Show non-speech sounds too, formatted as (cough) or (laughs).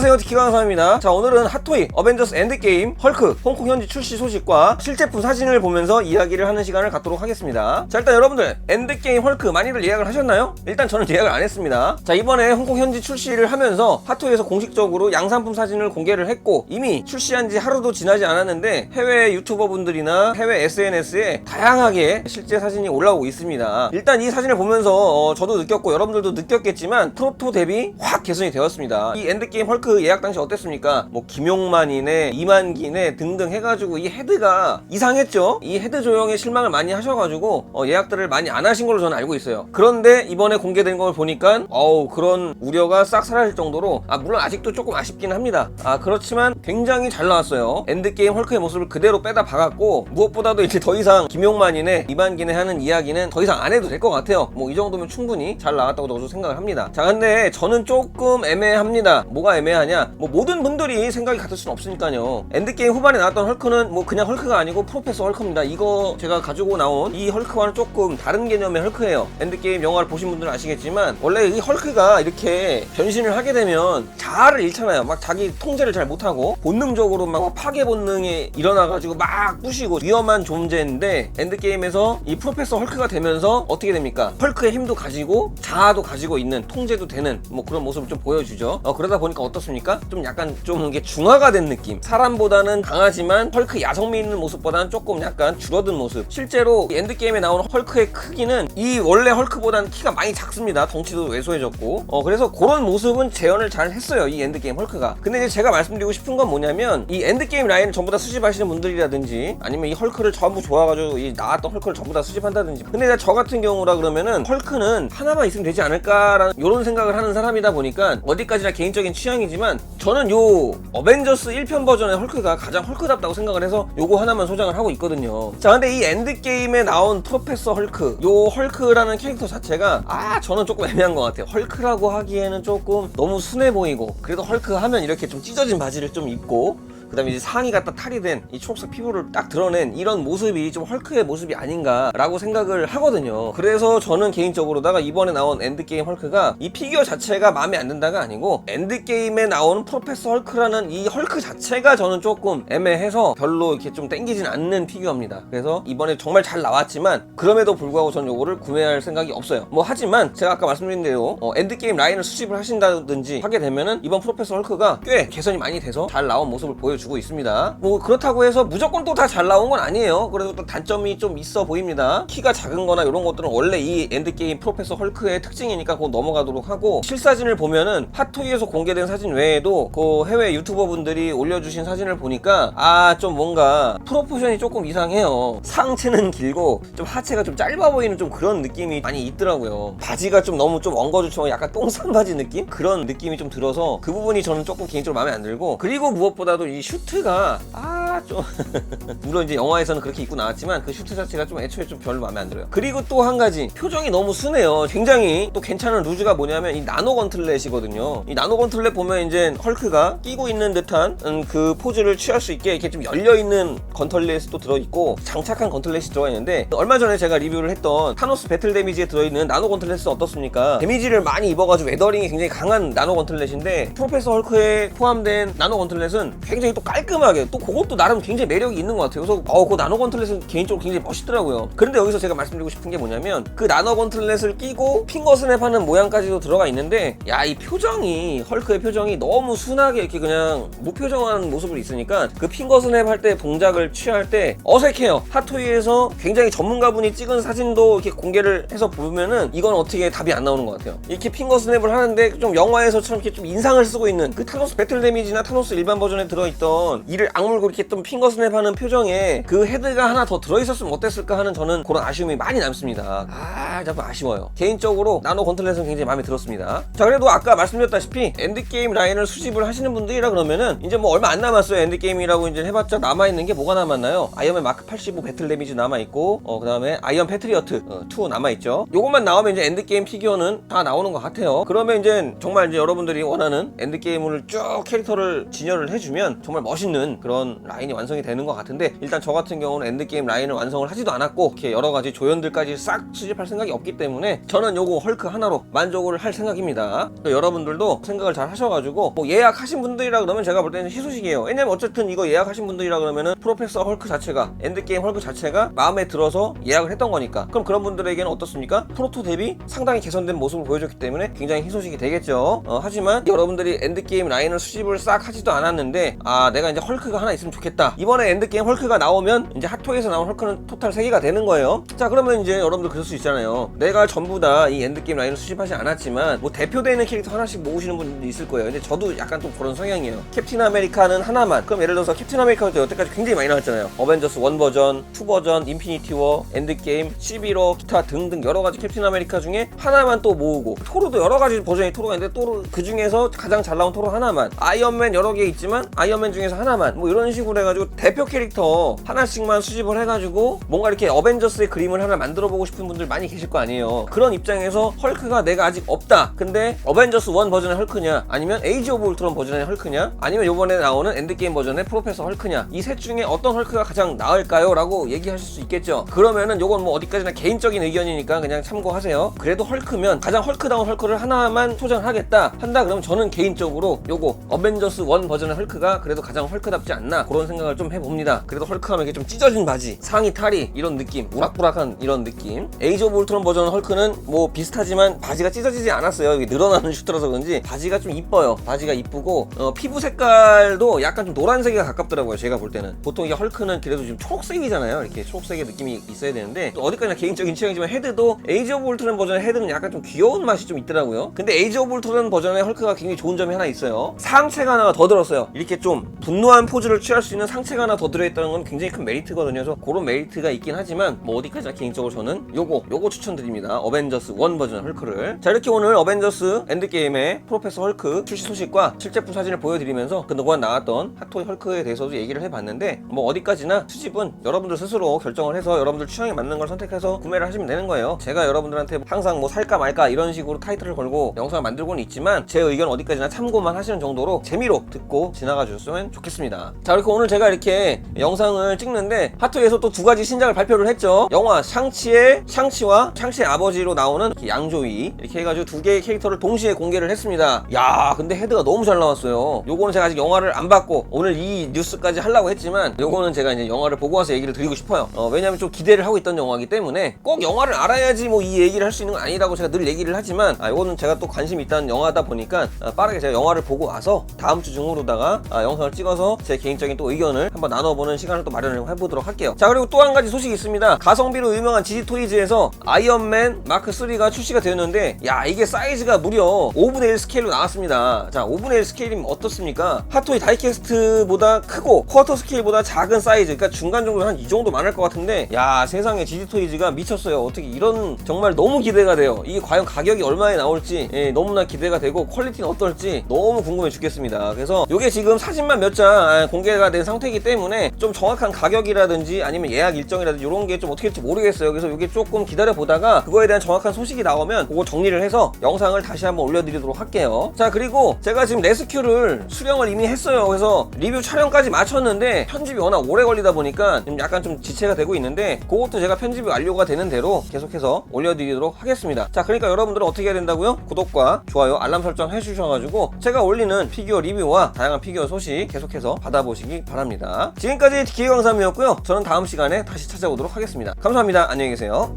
안녕하세요 디키강사입니다. 자 오늘은 핫토이 어벤져스 엔드게임 헐크 홍콩 현지 출시 소식과 실제품 사진을 보면서 이야기를 하는 시간을 갖도록 하겠습니다. 자 일단 여러분들 엔드게임 헐크 많이들 예약을 하셨나요? 일단 저는 예약을 안 했습니다. 자 이번에 홍콩 현지 출시를 하면서 핫토이에서 공식적으로 양산품 사진을 공개를 했고 이미 출시한 지 하루도 지나지 않았는데 해외 유튜버 분들이나 해외 SNS에 다양하게 실제 사진이 올라오고 있습니다. 일단 이 사진을 보면서 어, 저도 느꼈고 여러분들도 느꼈겠지만 프로토 대비 확 개선이 되었습니다. 이 엔드게임 헐크 예약 당시 어땠습니까? 뭐 김용만이네 이만기네 등등 해가지고 이 헤드가 이상했죠? 이 헤드 조형에 실망을 많이 하셔가지고 어, 예약들을 많이 안 하신 걸로 저는 알고 있어요. 그런데 이번에 공개된 걸 보니까 어우 그런 우려가 싹 사라질 정도로 아 물론 아직도 조금 아쉽긴 합니다. 아 그렇지만 굉장히 잘 나왔어요. 엔드게임 헐크의 모습을 그대로 빼다 박았고 무엇보다도 이제 더 이상 김용만이네 이만기네 하는 이야기는 더 이상 안 해도 될 것 같아요. 뭐 이 정도면 충분히 잘 나왔다고 저도 생각을 합니다. 자 근데 저는 조금 애매합니다. 뭐가 애매 하냐 뭐 모든 분들이 생각이 같을 수는 없으니까요. 엔드게임 후반에 나왔던 헐크는 뭐 그냥 헐크가 아니고 프로페서 헐크입니다. 이거 제가 가지고 나온 이 헐크와는 조금 다른 개념의 헐크예요. 엔드게임 영화를 보신 분들은 아시겠지만 원래 이 헐크가 이렇게 변신을 하게 되면 자아를 잃잖아요. 막 자기 통제를 잘 못하고 본능적으로 막 파괴 본능이 일어나가지고 막 부시고 위험한 존재인데 엔드게임에서 이 프로페서 헐크가 되면서 어떻게 됩니까? 헐크의 힘도 가지고 자아도 가지고 있는 통제도 되는 뭐 그런 모습을 좀 보여주죠. 어, 그러다 보니까 어떻습니까 좀 약간 좀 이게 중화가 된 느낌. 사람보다는 강하지만 헐크 야성미 있는 모습보다는 조금 약간 줄어든 모습. 실제로 이 엔드게임에 나오는 헐크의 크기는 이 원래 헐크보다는 키가 많이 작습니다. 덩치도 왜소해졌고. 어, 그래서 그런 모습은 재현을 잘 했어요 이 엔드게임 헐크가. 근데 이제 제가 말씀드리고 싶은 건 뭐냐면 이 엔드게임 라인을 전부 다 수집하시는 분들이라든지 아니면 이 헐크를 전부 좋아가지고 이 나왔던 헐크를 전부 다 수집한다든지. 근데 저 같은 경우라 그러면은 헐크는 하나만 있으면 되지 않을까라는 이런 생각을 하는 사람이다 보니까 어디까지나 개인적인 취향이지만 저는 요 어벤져스 1편 버전의 헐크가 가장 헐크답다고 생각을 해서 요거 하나만 소장을 하고 있거든요. 자 근데 이 엔드게임에 나온 프로페서 헐크 요 헐크라는 캐릭터 자체가 아 저는 조금 애매한 것 같아요. 헐크라고 하기에는 조금 너무 순해 보이고 그래도 헐크 하면 이렇게 좀 찢어진 바지를 좀 입고 그 다음에 이제 상의가 딱 탈이 된 이 초록색 피부를 딱 드러낸 이런 모습이 좀 헐크의 모습이 아닌가라고 생각을 하거든요. 그래서 저는 개인적으로다가 이번에 나온 엔드게임 헐크가 이 피규어 자체가 마음에 안 든다가 아니고 엔드게임에 나오는 프로페서 헐크라는 이 헐크 자체가 저는 조금 애매해서 별로 이렇게 좀 땡기진 않는 피규어입니다. 그래서 이번에 정말 잘 나왔지만 그럼에도 불구하고 저는 요거를 구매할 생각이 없어요. 뭐 하지만 제가 아까 말씀드린 대로 어, 엔드게임 라인을 수집을 하신다든지 하게 되면은 이번 프로페서 헐크가 꽤 개선이 많이 돼서 잘 나온 모습을 보여 주고 있습니다. 뭐 그렇다고 해서 무조건 또 다 잘 나온 건 아니에요. 그래도 또 단점이 좀 있어 보입니다. 키가 작은 거나 이런 것들은 원래 이 엔드게임 프로페서 헐크의 특징이니까 그거 넘어가도록 하고 실사진을 보면은 핫토이에서 공개된 사진 외에도 그 해외 유튜버 분들이 올려주신 사진을 보니까 아 좀 뭔가 프로포션이 조금 이상해요. 상체는 길고 좀 하체가 좀 짧아 보이는 좀 그런 느낌이 많이 있더라고요. 바지가 좀 너무 좀 엉거주처럼 약간 똥싼 바지 느낌? 그런 느낌이 좀 들어서 그 부분이 저는 조금 개인적으로 마음에 안 들고 그리고 무엇보다도 이 슈트가 아 좀 (laughs) 물론 이제 영화에서는 그렇게 입고 나왔지만 그 슈트 자체가 좀 애초에 좀 별로 마음에 안 들어요. 그리고 또 한 가지 표정이 너무 순해요. 굉장히 또 괜찮은 루즈가 뭐냐면 이 나노 건틀렛이거든요. 이 나노 건틀렛 보면 이제 헐크가 끼고 있는 듯한 음, 그 포즈를 취할 수 있게 이렇게 좀 열려 있는 건틀렛이 또 들어 있고 장착한 건틀렛이 들어가 있는데 얼마 전에 제가 리뷰를 했던 타노스 배틀 데미지에 들어 있는 나노 건틀렛은 어떻습니까? 데미지를 많이 입어가지고 웨더링이 굉장히 강한 나노 건틀렛인데 프로페서 헐크에 포함된 나노 건틀렛은 굉장히 또 깔끔하게 또 그것도 나름 굉장히 매력이 있는 것 같아요. 그래서 어, 그 나노 건틀렛은 개인적으로 굉장히 멋있더라고요. 그런데 여기서 제가 말씀드리고 싶은 게 뭐냐면 그 나노 건틀렛을 끼고 핑거 스냅하는 모양까지도 들어가 있는데 야 이 표정이 헐크의 표정이 너무 순하게 이렇게 그냥 무표정한 모습을 있으니까 그 핑거 스냅 할 때 동작을 취할 때 어색해요. 핫토이에서 굉장히 전문가분이 찍은 사진도 이렇게 공개를 해서 보면은 이건 어떻게 답이 안 나오는 것 같아요. 이렇게 핑거 스냅을 하는데 좀 영화에서처럼 이렇게 좀 인상을 쓰고 있는 그 타노스 배틀 데미지나 타노스 일반 버전에 들어있던 이를 악물고 이렇게 좀 핑거 스냅하는 표정에 그 헤드가 하나 더 들어있었으면 어땠을까 하는 저는 그런 아쉬움이 많이 남습니다. 아, 자꾸 아쉬워요. 개인적으로 나노 건틀렛은 굉장히 마음에 들었습니다. 자, 그래도 아까 말씀드렸다시피 엔드게임 라인을 수집을 하시는 분들이라 그러면은 이제 뭐 얼마 안 남았어요. 엔드게임이라고 이제 해봤자 남아있는 게 뭐가 남았나요? 아이언맨 마크 85 배틀 데미지 남아있고, 어, 그 다음에 아이언 패트리어트 어, 2 남아있죠. 요것만 나오면 이제 엔드게임 피규어는 다 나오는 것 같아요. 그러면 이제 정말 이제 여러분들이 원하는 엔드게임을 쭉 캐릭터를 진열을 해주면 정말 멋있는 그런 라인 라인이 완성이 되는 것 같은데 일단 저 같은 경우는 엔드게임 라인을 완성을 하지도 않았고 이렇게 여러 가지 조연들까지 싹 수집할 생각이 없기 때문에 저는 요거 헐크 하나로 만족을 할 생각입니다. 여러분들도 생각을 잘 하셔가지고 뭐 예약하신 분들이라 그러면 제가 볼 때는 희소식이에요. 왜냐면 어쨌든 이거 예약하신 분들이라 그러면은 프로페서 헐크 자체가 엔드게임 헐크 자체가 마음에 들어서 예약을 했던 거니까 그럼 그런 분들에게는 어떻습니까? 프로토 대비 상당히 개선된 모습을 보여줬기 때문에 굉장히 희소식이 되겠죠. 어, 하지만 여러분들이 엔드게임 라인을 수집을 싹 하지도 않았는데 아 내가 이제 헐크가 하나 있으면 좋겠다. 이번에 엔드게임 헐크가 나오면 이제 핫토에서 나온 헐크는 토탈 3개가 되는 거예요. 자 그러면 이제 여러분들 그럴 수 있잖아요. 내가 전부 다 이 엔드게임 라인을 수집하지 않았지만 뭐 대표되는 캐릭터 하나씩 모으시는 분들도 있을 거예요. 근데 저도 약간 좀 그런 성향이에요. 캡틴 아메리카는 하나만. 그럼 예를 들어서 캡틴 아메리카도 여태까지 굉장히 많이 나왔잖아요. 어벤져스 1 버전, 2 버전, 인피니티 워, 엔드게임, 11호, 기타 등등 여러 가지 캡틴 아메리카 중에 하나만 또 모으고 토르도 여러 가지 버전의 토르가 있는데 토르 그 중에서 가장 잘 나온 토르 하나만. 아이언맨 여러 개 있지만 아이언맨 중에서 하나만. 뭐 이런 식으로 해가지고 대표 캐릭터 하나씩만 수집을 해가지고 뭔가 이렇게 어벤져스의 그림을 하나 만들어 보고 싶은 분들 많이 계실 거 아니에요. 그런 입장에서 헐크가 내가 아직 없다. 근데 어벤져스 1 버전의 헐크냐 아니면 에이지 오브 울트론 버전의 헐크냐 아니면 요번에 나오는 엔드게임 버전의 프로페서 헐크냐 이 셋 중에 어떤 헐크가 가장 나을까요? 라고 얘기하실 수 있겠죠. 그러면은 요건 뭐 어디까지나 개인적인 의견이니까 그냥 참고하세요. 그래도 헐크면 가장 헐크다운 헐크를 하나만 소장하겠다 한다 그러면 저는 개인적으로 요거 어벤져스 1 버전의 헐크가 그래도 가장 헐크답지 않나 그런 생각을 좀 해봅니다. 그래도 헐크하면 이게 좀 찢어진 바지, 상의 탈이 이런 느낌, 우락부락한 이런 느낌. 에이지 오브 울트론 버전 헐크는 뭐 비슷하지만 바지가 찢어지지 않았어요. 이게 늘어나는 슈트라서 그런지 바지가 좀 이뻐요. 바지가 이쁘고 어, 피부 색깔도 약간 좀 노란색에 가깝더라고요. 제가 볼 때는 보통 이게 헐크는 그래도 좀 초록색이잖아요. 이렇게 초록색의 느낌이 있어야 되는데 또 어디까지나 개인적인 취향이지만 헤드도 에이지 오브 울트론 버전의 헤드는 약간 좀 귀여운 맛이 좀 있더라고요. 근데 에이지 오브 울트론 버전의 헐크가 굉장히 좋은 점이 하나 있어요. 상체가 하나가 더 들었어요. 이렇게 좀 분노한 포즈를 취할 수 있는 상체가 하나 더 들어있다는 건 굉장히 큰 메리트거든요. 그래서 그런 메리트가 있긴 하지만 뭐 어디까지나 개인적으로 저는 요거 요거 추천드립니다. 어벤져스 1 버전 헐크를. 자 이렇게 오늘 어벤져스 엔드게임의 프로페서 헐크 출시 소식과 실제품 사진을 보여드리면서 그동안 나왔던 핫토이 헐크에 대해서도 얘기를 해봤는데 뭐 어디까지나 수집은 여러분들 스스로 결정을 해서 여러분들 취향에 맞는 걸 선택해서 구매를 하시면 되는 거예요. 제가 여러분들한테 항상 뭐 살까 말까 이런 식으로 타이틀을 걸고 영상을 만들고는 있지만 제 의견 어디까지나 참고만 하시는 정도로 재미로 듣고 지나가 주셨으면 좋겠습니다. 자 그리고 오늘 제가 이렇게 영상을 찍는데 하트에서 또 두 가지 신작을 발표를 했죠. 영화 샹치의 샹치와 샹치의 아버지로 나오는 이렇게 양조위 이렇게 해가지고 두 개의 캐릭터를 동시에 공개를 했습니다. 야 근데 헤드가 너무 잘 나왔어요. 요거는 제가 아직 영화를 안 봤고 오늘 이 뉴스까지 하려고 했지만 요거는 제가 이제 영화를 보고 와서 얘기를 드리고 싶어요. 어, 왜냐면 좀 기대를 하고 있던 영화이기 때문에 꼭 영화를 알아야지 뭐 이 얘기를 할 수 있는 건 아니라고 제가 늘 얘기를 하지만 아 요거는 제가 또 관심 있다는 영화다 보니까 아, 빠르게 제가 영화를 보고 와서 다음 주 중으로다가 아, 영상을 찍어서 제 개인적인 또 의견 을 한번 나눠보는 시간을 또 마련을 해보도록 할게요. 자 그리고 또 한 가지 소식이 있습니다. 가성비로 유명한 지지 토이즈에서 아이언맨 마크 3가 출시가 되었는데 야 이게 사이즈가 무려 5분의 1 스케일로 나왔습니다. 자 5분의 1 스케일이면 어떻습니까? 핫토이 다이캐스트보다 크고 쿼터 스케일보다 작은 사이즈 그러니까 중간 정도 한 이 정도 많을 것 같은데 야 세상에 지지 토이즈가 미쳤어요. 어떻게 이런 정말 너무 기대가 돼요. 이게 과연 가격이 얼마에 나올지 예, 너무나 기대가 되고 퀄리티는 어떨지 너무 궁금해 죽겠습니다. 그래서 이게 지금 사진만 몇 장 공개가 된 상태이기 때문에 좀 정확한 가격이라든지 아니면 예약 일정이라든지 이런 게 좀 어떻게 될지 모르겠어요. 그래서 이게 조금 기다려 보다가 그거에 대한 정확한 소식이 나오면 그거 정리를 해서 영상을 다시 한번 올려드리도록 할게요. 자 그리고 제가 지금 레스큐를 수령을 이미 했어요. 그래서 리뷰 촬영까지 마쳤는데 편집이 워낙 오래 걸리다 보니까 지금 약간 좀 지체가 되고 있는데 그것도 제가 편집이 완료가 되는 대로 계속해서 올려드리도록 하겠습니다. 자 그러니까 여러분들은 어떻게 해야 된다고요? 구독과 좋아요, 알람 설정 해주셔가지고 제가 올리는 피규어 리뷰와 다양한 피규어 소식 계속해서 받아보시기 바랍니다. 지금까지 기계광삼이었고요. 저는 다음 시간에 다시 찾아오도록 하겠습니다. 감사합니다. 안녕히 계세요.